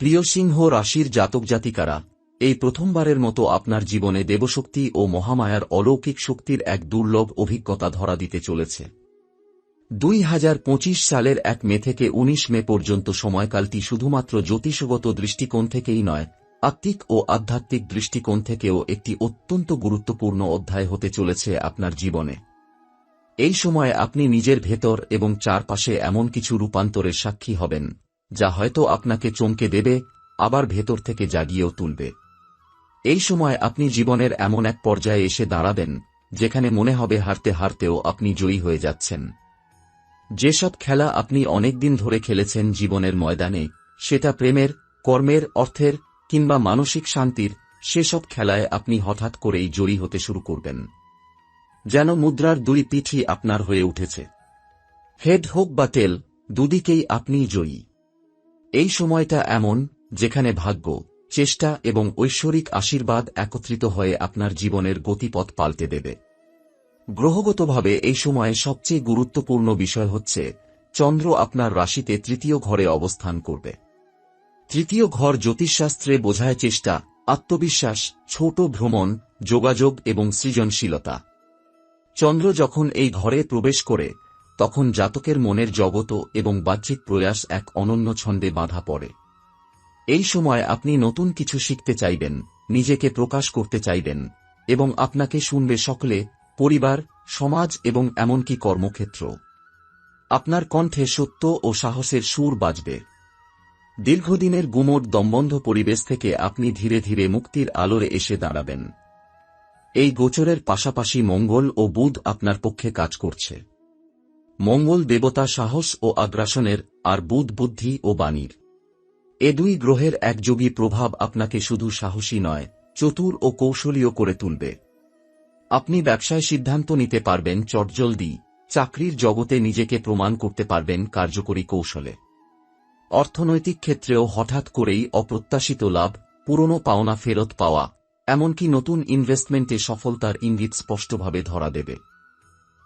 প্রিয় সিংহ রাশির জাতক জাতিকারা, এই প্রথমবারের মতো আপনার জীবনে দেবশক্তি ও মহামায়ার অলৌকিক শক্তির এক দুর্লভ অভিজ্ঞতা ধরা দিতে চলেছে। দুই হাজার পঁচিশ সালের এক মে থেকে ১৯ মে পর্যন্ত সময়কালটি শুধুমাত্র জ্যোতিষগত দৃষ্টিকোণ থেকেই নয়, আত্মিক ও আধ্যাত্মিক দৃষ্টিকোণ থেকেও একটি অত্যন্ত গুরুত্বপূর্ণ অধ্যায় হতে চলেছে আপনার জীবনে। এই সময়ে আপনি নিজের ভেতর এবং চারপাশে এমন কিছু রূপান্তরের সাক্ষী হবেন। যা হয়তো আপনাকে চমকে দেবে, আবার ভেতর থেকে জাগিয়েও তুলবে। এই সময় আপনি জীবনের এমন এক পর্যায়ে এসে দাঁড়াবেন, যেখানে মনে হবে হারতে হারতেও আপনি জয়ী হয়ে যাচ্ছেন। যেসব খেলা আপনি অনেকদিন ধরে খেলেছেন জীবনের ময়দানে, সেটা প্রেমের, কর্মের অর্থের, কিংবা মানসিক শান্তির, সেসব খেলায় আপনি হঠাৎ করেই জয়ী হতে শুরু করবেন। যেন মুদ্রার দুই পিঠি আপনার হয়ে উঠেছে। হেড হোক বা টেল, দুদিকেই আপনিই জয়ী। এই সময়টা এমন, যেখানে ভাগ্য, চেষ্টা এবং ঐশ্বরিক আশীর্বাদ একত্রিত হয়ে আপনার জীবনের গতিপথ পাল্টে দেবে। গ্রহগতভাবে এই সময়ে সবচেয়ে গুরুত্বপূর্ণ বিষয় হচ্ছে, চন্দ্র আপনার রাশিতে তৃতীয় ঘরে অবস্থান করবে। তৃতীয় ঘর জ্যোতিষশাস্ত্রে বোঝায় চেষ্টা, আত্মবিশ্বাস, ছোট ভ্রমণ, যোগাযোগ এবং সৃজনশীলতা। চন্দ্র যখন এই ঘরে প্রবেশ করে তখন জাতকের মনের জগত এবং বাহ্যিক প্রয়াস এক অনন্য ছন্দে বাঁধা পড়ে। এই সময় আপনি নতুন কিছু শিখতে চাইবেন, নিজেকে প্রকাশ করতে চাইবেন এবং আপনাকে শুনবে সকলে, পরিবার, সমাজ এবং এমনকি কর্মক্ষেত্র। আপনার কণ্ঠে সত্য ও সাহসের সুর বাজবে। দীর্ঘদিনের গুমোট দমবন্ধ পরিবেশ থেকে আপনি ধীরে ধীরে মুক্তির আলোরে এসে দাঁড়াবেন। এই গোচরের পাশাপাশি মঙ্গল ও বুধ আপনার পক্ষে কাজ করছে। মঙ্গল দেবতা সাহস ও আগ্রাসনের আর বুধ বুদ্ধি ও বাণীর। এ দুই গ্রহের একযোগী প্রভাব আপনাকে শুধু সাহসী নয়, চতুর ও কৌশলীয় করে তুলবে। আপনি ব্যবসায় সিদ্ধান্ত নিতে পারবেন চটজলদি, চাকরির জগতে নিজেকে প্রমাণ করতে পারবেন কার্যকরী কৌশলে। অর্থনৈতিক ক্ষেত্রেও হঠাৎ করেই অপ্রত্যাশিত লাভ, পুরনো পাওনা ফেরত পাওয়া, এমনকি নতুন ইনভেস্টমেন্টে সফলতার ইঙ্গিত স্পষ্টভাবে ধরা দেবে।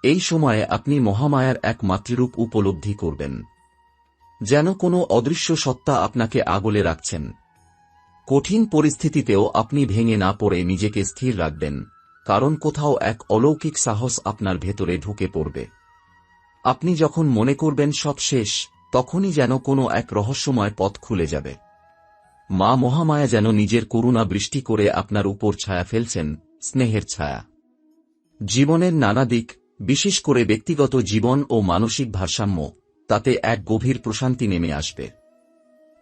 এই সময়ে আপনি মহামায়ার এক মাতৃরূপ উপলব্ধি করবেন। যেন কোনো অদৃশ্য সত্তা আপনাকে আগলে রাখছেন। কঠিন পরিস্থিতিতেও আপনি ভেঙে না পড়ে নিজেকে স্থির রাখবেন, কারণ কোথাও এক অলৌকিক সাহস আপনার ভেতরে ঢুকে পড়বে। আপনি যখন মনে করবেন সব শেষ, তখনই যেন কোনো এক রহস্যময় পথ খুলে যাবে। মা মহামায়া যেন নিজের করুণা বৃষ্টি করে আপনার উপর ছায়া ফেলছেন, স্নেহের ছায়া। জীবনের নানা দিক বিশেষ করে ব্যক্তিগত জীবন ও মানসিক ভারসাম্য, তাতে এক গভীর প্রশান্তি নেমে আসবে।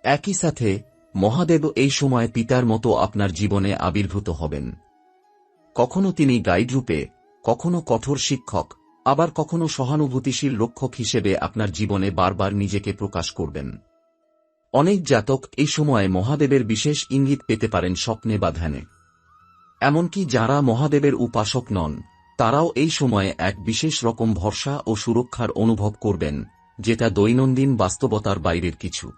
একই সাথে, মহাদেব এই সময় পিতার মতো আপনার জীবনে আবির্ভূত হবেন। কখনো তিনি গাইড রূপে কখনো কঠোর শিক্ষক, আবার কখনো সহানুভূতিশীল রক্ষক হিসেবে আপনার জীবনে বারবার নিজেকে প্রকাশ করবেন। অনেক জাতক এই সময়ে মহাদেবের বিশেষ ইঙ্গিত পেতে পারেন স্বপ্নে বা ধ্যানে। এমনকি যারা মহাদেবের উপাসক নন তারাও এই সময়ে এক বিশেষ রকম ভরসা ও সুরক্ষার অনুভব করবেন, যেটা দৈনন্দিন বাস্তবতার বাইরের কিছু।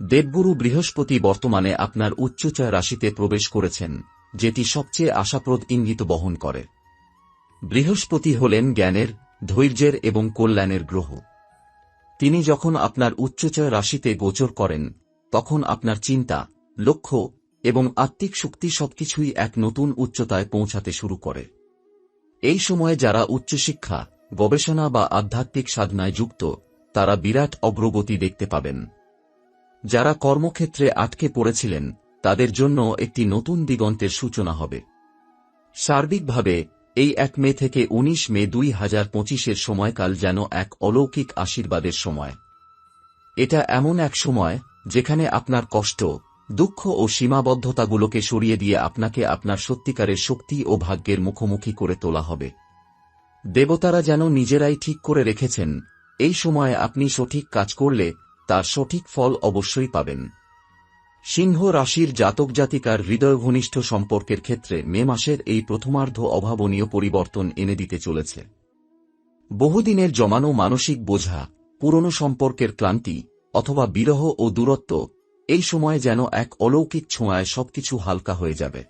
দেবগুরু বৃহস্পতি বর্তমানে আপনার উচ্চচয় রাশিতে প্রবেশ করেছেন, যেটি সবচেয়ে আশাপ্রদ ইঙ্গিত বহন করে। বৃহস্পতি হলেন জ্ঞানের, ধৈর্যের এবং কল্যাণের গ্রহ। তিনি যখন আপনার উচ্চচয় রাশিতে গোচর করেন, তখন আপনার চিন্তা, লক্ষ্য এবং আত্মিক শক্তি সবকিছুই এক নতুন উচ্চতায় পৌঁছাতে শুরু করে। এই সময়ে যারা উচ্চশিক্ষা, গবেষণা বা আধ্যাত্মিক সাধনায় যুক্ত, তারা বিরাট অগ্রগতি দেখতে পাবেন। যারা কর্মক্ষেত্রে আটকে পড়েছিলেন, তাদের জন্য একটি নতুন দিগন্তের সূচনা হবে। সার্বিকভাবে, এই এক মে থেকে ১৯ মে দুই হাজার পঁচিশের সময়কাল যেন এক অলৌকিক আশীর্বাদের সময়। এটা এমন এক সময়, যেখানে আপনার কষ্ট দুঃখ ও সীমাবদ্ধতাগুলোকে সরিয়ে দিয়ে আপনাকে আপনার সত্যিকারের শক্তি ও ভাগ্যের মুখোমুখি করে তোলা হবে। দেবতারা যেন নিজেরাই ঠিক করে রেখেছেন, এই সময়ে আপনি সঠিক কাজ করলে তার সঠিক ফল অবশ্যই পাবেন। সিংহ রাশির জাতক জাতিকার হৃদয় ঘনিষ্ঠ সম্পর্কের ক্ষেত্রে মে মাসের এই প্রথমার্ধ অভাবনীয় পরিবর্তন এনে দিতে চলেছে। বহুদিনের জমানো মানসিক বোঝা, পুরনো সম্পর্কের ক্লান্তি অথবা বিরহ ও দূরত্ব এই সময় যেন এক অলৌকিক ছোঁয়ায় সবকিছু হালকা হয়ে যাবে।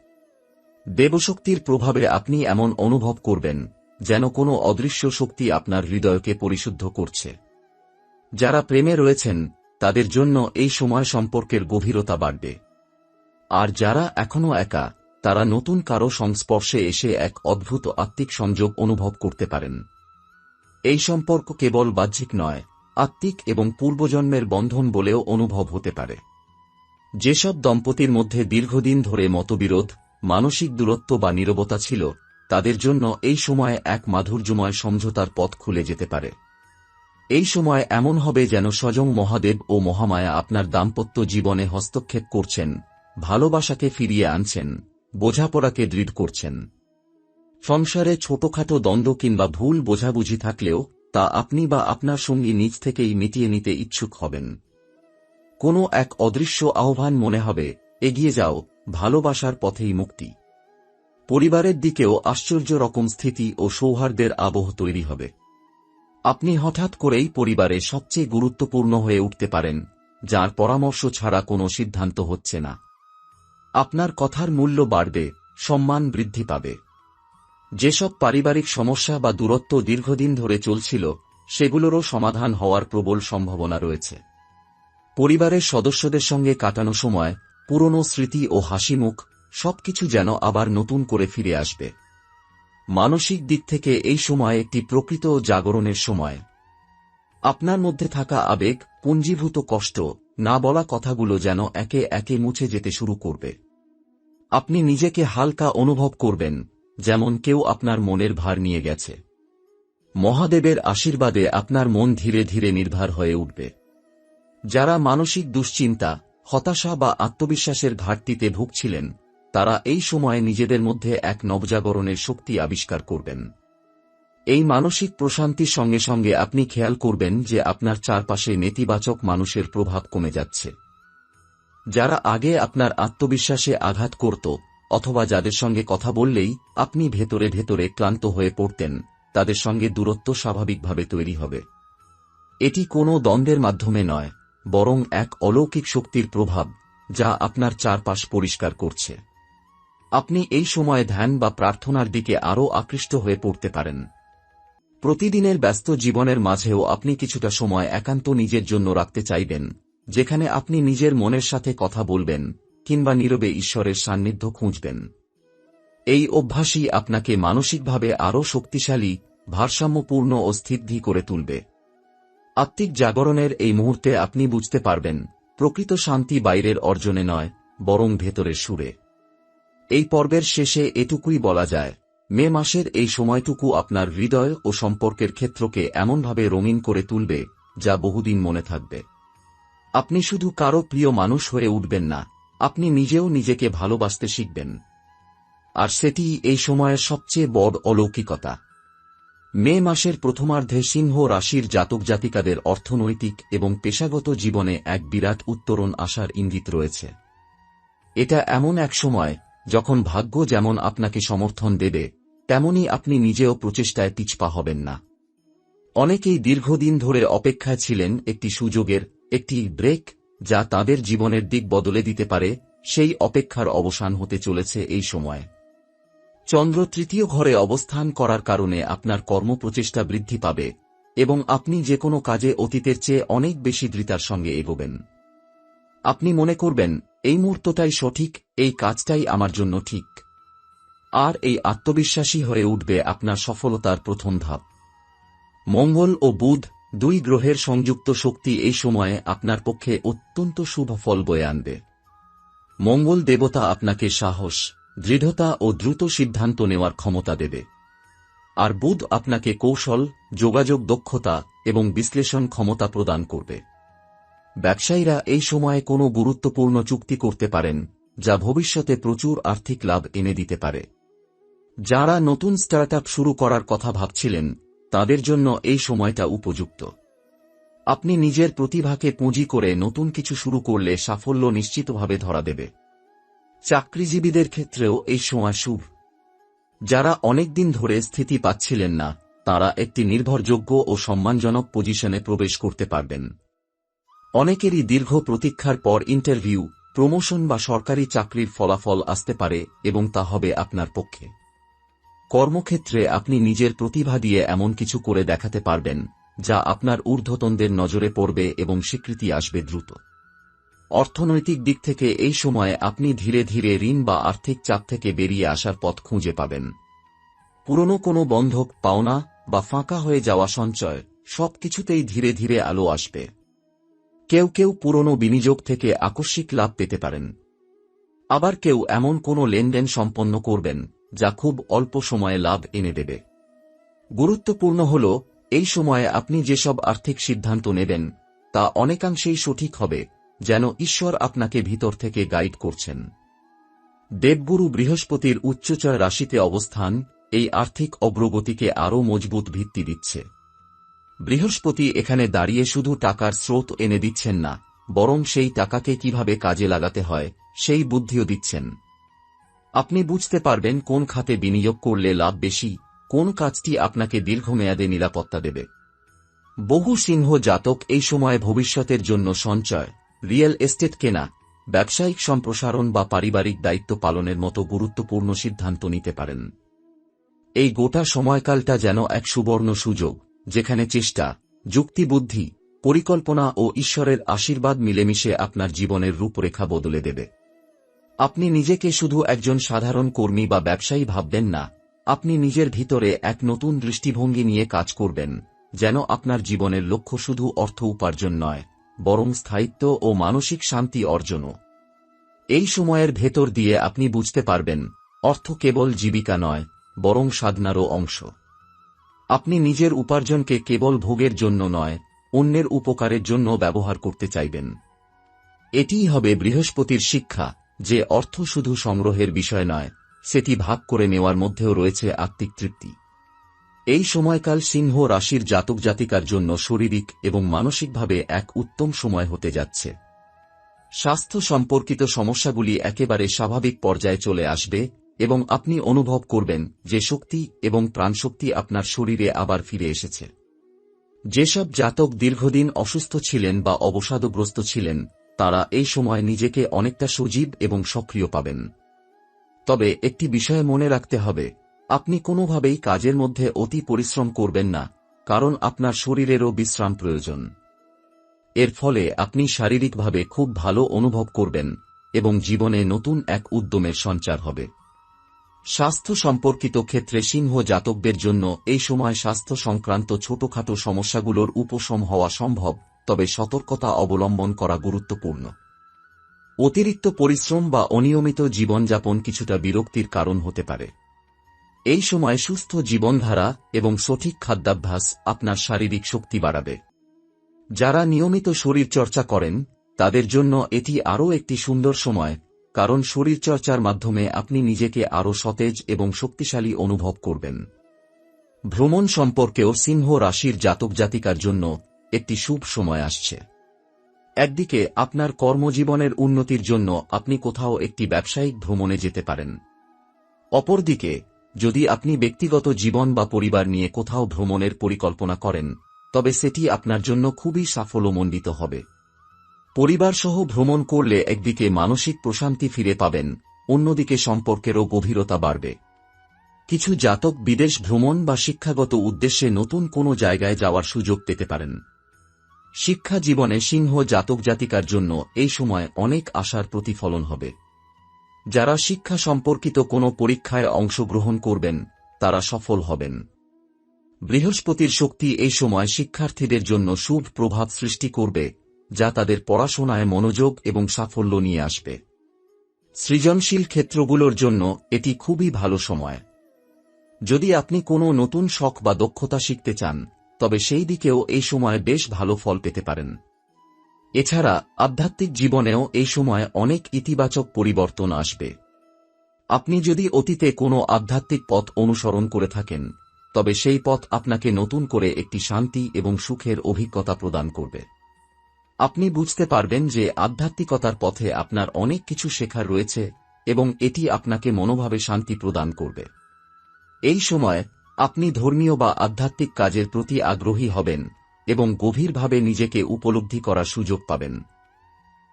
দেবশক্তির প্রভাবে আপনি এমন অনুভব করবেন, যেন কোনো অদৃশ্য শক্তি আপনার হৃদয়কে পরিশুদ্ধ করছে। যারা প্রেমে রয়েছেন, তাদের জন্য এই সময় সম্পর্কের গভীরতা বাড়বে। আর যারা এখনও একা, তারা নতুন কারও সংস্পর্শে এসে এক অদ্ভুত আত্মিক সংযোগ অনুভব করতে পারেন। এই সম্পর্ক কেবল বাহ্যিক নয়, আত্মিক এবং পূর্বজন্মের বন্ধন বলেও অনুভব হতে পারে। যেসব দম্পতির মধ্যে দীর্ঘদিন ধরে মতবিরোধ, মানসিক দূরত্ব বা নীরবতা ছিল, তাদের জন্য এই সময় এক মাধুর্যময় সমঝোতার পথ খুলে যেতে পারে। এই সময় এমন হবে যেন স্বয়ং মহাদেব ও মহামায়া আপনার দাম্পত্য জীবনে হস্তক্ষেপ করছেন, ভালোবাসাকে ফিরিয়ে আনছেন, বোঝাপড়াকে দৃঢ় করছেন। সংসারে ছোটখাটো দ্বন্দ্ব কিংবা ভুল বোঝাবুঝি থাকলেও তা আপনি বা আপনার সঙ্গী নিজ থেকেই মিটিয়ে নিতে ইচ্ছুক হবেন। কোনো এক অদৃশ্য আহ্বান মনে হবে, এগিয়ে যাও, ভালোবাসার পথেই মুক্তি। পরিবারের দিকেও আশ্চর্য রকম স্থিতি ও সৌহার্দ্যের আবহ তৈরি হবে। আপনি হঠাৎ করেই পরিবারে সবচেয়ে গুরুত্বপূর্ণ হয়ে উঠতে পারেন, যার পরামর্শ ছাড়া কোনো সিদ্ধান্ত হচ্ছে না। আপনার কথার মূল্য বাড়বে, সম্মান বৃদ্ধি পাবে। যেসব পারিবারিক সমস্যা বা দূরত্ব দীর্ঘদিন ধরে চলছিল, সেগুলোরও সমাধান হওয়ার প্রবল সম্ভাবনা রয়েছে। পরিবারের সদস্যদের সঙ্গে কাটানো সময়, পুরনো স্মৃতি ও হাসিমুখ সবকিছু যেন আবার নতুন করে ফিরে আসবে। মানসিক দিক থেকে এই সময় একটি প্রকৃত জাগরণের সময়। আপনার মধ্যে থাকা আবেগ, পুঞ্জীভূত কষ্ট, না বলা কথাগুলো যেন একে একে মুছে যেতে শুরু করবে। আপনি নিজেকে হালকা অনুভব করবেন, যেমন কেউ আপনার মনের ভার নিয়ে গেছে। মহাদেবের আশীর্বাদে আপনার মন ধীরে ধীরে নির্ভর হয়ে উঠবে। যারা মানসিক দুশ্চিন্তা, হতাশা বা আত্মবিশ্বাসের ঘাটতিতে ভুগছিলেন, তারা এই সময়ে নিজেদের মধ্যে এক নবজাগরণের শক্তি আবিষ্কার করবেন। এই মানসিক প্রশান্তির সঙ্গে সঙ্গে আপনি খেয়াল করবেন যে আপনার চারপাশে নেতিবাচক মানুষের প্রভাব কমে যাচ্ছে। যারা আগে আপনার আত্মবিশ্বাসে আঘাত করত, অথবা যাদের সঙ্গে কথা বললেই আপনি ভেতরে ভেতরে ক্লান্ত হয়ে পড়তেন, তাদের সঙ্গে দূরত্ব স্বাভাবিকভাবে তৈরি হবে। এটি কোনো দ্বন্দ্বের মাধ্যমে নয় বরং এক অলৌকিক শক্তির প্রভাব, যা আপনার চারপাশ পরিষ্কার করছে। আপনি এই সময়ে ধ্যান বা প্রার্থনার দিকে আরও আকৃষ্ট হয়ে পড়তে পারেন। প্রতিদিনের ব্যস্ত জীবনের মাঝেও আপনি কিছুটা সময় একান্ত নিজের জন্য রাখতে চাইবেন, যেখানে আপনি নিজের মনের সাথে কথা বলবেন, কিংবা নীরবে ঈশ্বরের সান্নিধ্য খুঁজবেন। এই অভ্যাসই আপনাকে মানসিকভাবে আরও শক্তিশালী, ভারসাম্যপূর্ণ ও স্থিতি করে তুলবে। আত্মিক জাগরণের এই মুহূর্তে আপনি বুঝতে পারবেন, প্রকৃত শান্তি বাইরের অর্জনে নয়, বরং ভেতরের সুরে। এই পর্বের শেষে এটুকুই বলা যায়, মে মাসের এই সময়টুকু আপনার হৃদয় ও সম্পর্কের ক্ষেত্রকে এমনভাবে রঙিন করে তুলবে, যা বহুদিন মনে থাকবে। আপনি শুধু কারও প্রিয় মানুষ হয়ে উঠবেন না, আপনি নিজেও নিজেকে ভালোবাসতে শিখবেন। আর সেটি এই সময়ের সবচেয়ে বড় অলৌকিকতা। মে মাসের প্রথমার্ধে সিংহ রাশির জাতক জাতিকাদের অর্থনৈতিক এবং পেশাগত জীবনে এক বিরাট উত্তরণ আসার ইঙ্গিত রয়েছে। এটা এমন এক সময়, যখন ভাগ্য যেমন আপনাকে সমর্থন দেবে, তেমনি আপনি নিজেও প্রচেষ্টায় পিছপা হবেন না। অনেকেই দীর্ঘদিন ধরে অপেক্ষায় ছিলেন একটি সুযোগের, একটি ব্রেক, যা তাদের জীবনের দিক বদলে দিতে পারে, সেই অপেক্ষার অবসান হতে চলেছে এই সময়। চন্দ্র তৃতীয় ঘরে অবস্থান করার কারণে আপনার কর্মপ্রচেষ্টা বৃদ্ধি পাবে এবং আপনি যে কোনো কাজে অতীতের চেয়ে অনেক বেশি দৃতার সঙ্গে এগোবেন। আপনি মনে করবেন, এই মুহূর্তটাই সঠিক, এই কাজটাই আমার জন্য ঠিক। আর এই আত্মবিশ্বাসী হয়ে উঠবে আপনার সফলতার প্রথম ধাপ। মঙ্গল ও বুধ দুই গ্রহের সংযুক্ত শক্তি এই সময়ে আপনার পক্ষে অত্যন্ত শুভ ফল বয়ে আনবে। মঙ্গল দেবতা আপনাকে সাহস দৃঢ়তা ও দ্রুত সিদ্ধান্ত নেওয়ার ক্ষমতা দেবে। আর বুধ আপনাকে কৌশল, যোগাযোগ দক্ষতা এবং বিশ্লেষণ ক্ষমতা প্রদান করবে। ব্যবসায়ীরা এই সময়ে কোনো গুরুত্বপূর্ণ চুক্তি করতে পারেন, যা ভবিষ্যতে প্রচুর আর্থিক লাভ এনে দিতে পারে। যারা নতুন স্টার্ট শুরু করার কথা ভাবছিলেন, তাদের জন্য এই সময়টা উপযুক্ত। আপনি নিজের প্রতিভাকে পুঁজি করে নতুন কিছু শুরু করলে সাফল্য নিশ্চিতভাবে ধরা দেবে। চাকরিজীবীদের ক্ষেত্রেও এই সময় শুভ। যারা অনেকদিন ধরে স্থিতি পাচ্ছিলেন না, তারা একটি নির্ভরযোগ্য ও সম্মানজনক পজিশনে প্রবেশ করতে পারবেন। অনেকেরই দীর্ঘ প্রতীক্ষার পর ইন্টারভিউ, প্রমোশন বা সরকারি চাকরির ফলাফল আসতে পারে এবং তা হবে আপনার পক্ষে। কর্মক্ষেত্রে আপনি নিজের প্রতিভা দিয়ে এমন কিছু করে দেখাতে পারবেন, যা আপনার ঊর্ধ্বতনদের নজরে পড়বে এবং স্বীকৃতি আসবে দ্রুত। অর্থনৈতিক দিক থেকে এই সময়ে আপনি ধীরে ধীরে ঋণ বা আর্থিক চাপ থেকে বেরিয়ে আসার পথ খুঁজে পাবেন। পুরনো কোনো বন্ধক পাওনা বা ফাঁকা হয়ে যাওয়া সঞ্চয় সবকিছুতেই ধীরে ধীরে আলো আসবে। কেউ কেউ পুরনো বিনিয়োগ থেকে আকস্মিক লাভ পেতে পারেন। আবার কেউ এমন কোনো লেনদেন সম্পন্ন করবেন যা খুব অল্প সময়ে লাভ এনে দেবে। গুরুত্বপূর্ণ হল, এই সময়ে আপনি যেসব আর্থিক সিদ্ধান্ত নেবেন, তা অনেকাংশেই সঠিক হবে। যেন ঈশ্বর আপনাকে ভিতর থেকে গাইড করছেন। দেবগুরু বৃহস্পতির উচ্চচর রাশিতে অবস্থান এই আর্থিক অগ্রগতিকে আরও মজবুত ভিত্তি দিচ্ছে। বৃহস্পতি এখানে দাঁড়িয়ে শুধু টাকার স্রোত এনে দিচ্ছেন না, বরং সেই টাকাকে কীভাবে কাজে লাগাতে হয়, সেই বুদ্ধিও দিচ্ছেন। আপনি বুঝতে পারবেন কোন খাতে বিনিয়োগ করলে লাভ বেশি, কোন কাজটি আপনাকে দীর্ঘমেয়াদে নিরাপত্তা দেবে। বহু সিংহ জাতক এই সময়ে ভবিষ্যতের জন্য সঞ্চয় রিয়েল এস্টেট কেনা, ব্যবসায়িক সম্প্রসারণ বা পারিবারিক দায়িত্ব পালনের মতো গুরুত্বপূর্ণ সিদ্ধান্ত নিতে পারেন। এই গোটা সময়কালটা যেন এক সুবর্ণ সুযোগ, যেখানে চেষ্টা, যুক্তিবুদ্ধি, পরিকল্পনা ও ঈশ্বরের আশীর্বাদ মিলেমিশে আপনার জীবনের রূপরেখা বদলে দেবে। আপনি নিজেকে শুধু একজন সাধারণ কর্মী বা ব্যবসায়ী ভাববেন না, আপনি নিজের ভিতরে এক নতুন দৃষ্টিভঙ্গি নিয়ে কাজ করবেন, যেন আপনার জীবনের লক্ষ্য শুধু অর্থ উপার্জন নয়। বরং স্থায়িত্ব ও মানসিক শান্তি অর্জনও। এই সময়ের ভেতর দিয়ে আপনি বুঝতে পারবেন, অর্থ কেবল জীবিকা নয়, বরং সাধনারও অংশ। আপনি নিজের উপার্জনকে কেবল ভোগের জন্য নয়, অন্যের উপকারের জন্য ব্যবহার করতে চাইবেন। এটিই হবে বৃহস্পতির শিক্ষা, যে অর্থ শুধু সংগ্রহের বিষয় নয়, সেটি ভাগ করে নেওয়ার মধ্যেও রয়েছে আত্মিক তৃপ্তি। এই সময়কাল সিংহ রাশির জাতক জাতিকার জন্য শারীরিক এবং মানসিকভাবে এক উত্তম সময় হতে যাচ্ছে। স্বাস্থ্য সম্পর্কিত সমস্যাগুলি একেবারে স্বাভাবিক পর্যায়ে চলে আসবে এবং আপনি অনুভব করবেন যে শক্তি এবং প্রাণশক্তি আপনার শরীরে আবার ফিরে এসেছে। যেসব জাতক দীর্ঘদিন অসুস্থ ছিলেন বা অবসাদগ্রস্ত ছিলেন, তারা এই সময় নিজেকে অনেকটা সজীব এবং সক্রিয় পাবেন। তবে একটি বিষয় মনে রাখতে হবে আপনি কোনোভাবেই কাজের মধ্যে অতি পরিশ্রম করবেন না, কারণ আপনার শরীরেরও বিশ্রাম প্রয়োজন। এর ফলে আপনি শারীরিকভাবে খুব ভালো অনুভব করবেন এবং জীবনে নতুন এক উদ্যমের সঞ্চার হবে। স্বাস্থ্য সম্পর্কিত ক্ষেত্রে সিংহ জাতকদের জন্য এই সময় স্বাস্থ্য সংক্রান্ত ছোটখাটো সমস্যাগুলোর উপশম হওয়া সম্ভব, তবে সতর্কতা অবলম্বন করা গুরুত্বপূর্ণ। অতিরিক্ত পরিশ্রম বা অনিয়মিত জীবনযাপন কিছুটা বিরক্তির কারণ হতে পারে। এই সময় সুস্থ জীবনধারা এবং সঠিক খাদ্যাভ্যাস আপনার শারীরিক শক্তি বাড়াবে। যারা নিয়মিত শরীরচর্চা করেন, তাদের জন্য এটি আরও একটি সুন্দর সময়, কারণ শরীরচর্চার মাধ্যমে আপনি নিজেকে আরও সতেজ এবং শক্তিশালী অনুভব করবেন। ভ্রমণ সম্পর্কেও সিংহ রাশির জাতক জাতিকার জন্য একটি শুভ সময় আসছে। একদিকে আপনার কর্মজীবনের উন্নতির জন্য আপনি কোথাও একটি ব্যবসায়িক ভ্রমণে যেতে পারেন। অপরদিকে যদি আপনি ব্যক্তিগত জীবন বা পরিবার নিয়ে কোথাও ভ্রমণের পরিকল্পনা করেন, তবে সেটি আপনার জন্য খুবই সাফল্যমণ্ডিত হবে। পরিবারসহ ভ্রমণ করলে একদিকে মানসিক প্রশান্তি ফিরে পাবেন, অন্যদিকে সম্পর্কেরও গভীরতা বাড়বে। কিছু জাতক বিদেশ ভ্রমণ বা শিক্ষাগত উদ্দেশ্যে নতুন কোনো জায়গায় যাওয়ার সুযোগ পেতে পারেন। শিক্ষা জীবনে সিংহ জাতক জাতিকার জন্য এই সময় অনেক আশার প্রতিফলন হবে। যারা শিক্ষা সম্পর্কিত কোনো পরীক্ষায় অংশগ্রহণ করবেন, তারা সফল হবেন। বৃহস্পতির শক্তি এই সময় শিক্ষার্থীদের জন্য শুভ প্রভাব সৃষ্টি করবে, যা তাদের পড়াশোনায় মনোযোগ এবং সাফল্য নিয়ে আসবে। সৃজনশীল ক্ষেত্রগুলোর জন্য এটি খুবই ভালো সময়। যদি আপনি কোনো নতুন শখ বা দক্ষতা শিখতে চান, তবে সেই দিকেও এই সময় বেশ ভালো ফল পেতে পারেন। এছাড়া আধ্যাত্মিক জীবনেও এই সময় অনেক ইতিবাচক পরিবর্তন আসবে। আপনি যদি অতীতে কোনো আধ্যাত্মিক পথ অনুসরণ করে থাকেন, তবে সেই পথ আপনাকে নতুন করে একটি শান্তি এবং সুখের অভিজ্ঞতা প্রদান করবে। আপনি বুঝতে পারবেন যে আধ্যাত্মিকতার পথে আপনার অনেক কিছু শেখার রয়েছে এবং এটি আপনাকে মনোভাবে শান্তি প্রদান করবে। এই সময় আপনি ধর্মীয় বা আধ্যাত্মিক কাজের প্রতি আগ্রহী হবেন এবং গভীরভাবে নিজেকে উপলব্ধি করার সুযোগ পাবেন।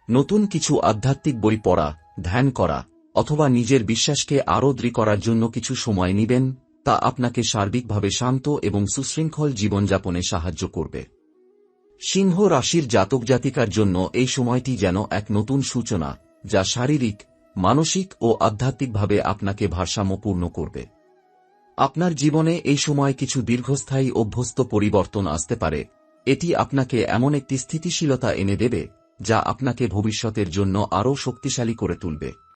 নতুন কিছু আধ্যাত্মিক বই পড়া, ধ্যান করা, অথবা নিজের বিশ্বাসকে আরও দৃঢ় করার জন্য কিছু সময় নিবেন, তা আপনাকে সার্বিকভাবে শান্ত এবং সুশৃঙ্খল জীবনযাপনে সাহায্য করবে। সিংহ রাশির জাতক জাতিকার জন্য এই সময়টি যেন এক নতুন সূচনা, যা শারীরিক, মানসিক ও আধ্যাত্মিকভাবে আপনাকে ভারসাম্যপূর্ণ করবে। আপনার জীবনে এই সময় কিছু দীর্ঘস্থায়ী অভ্যস্ত পরিবর্তন আসতে পারে এটি আপনাকে এমন একটি স্থিতিশীলতা এনে দেবে, যা আপনাকে ভবিষ্যতের জন্য আরও শক্তিশালী করে তুলবে।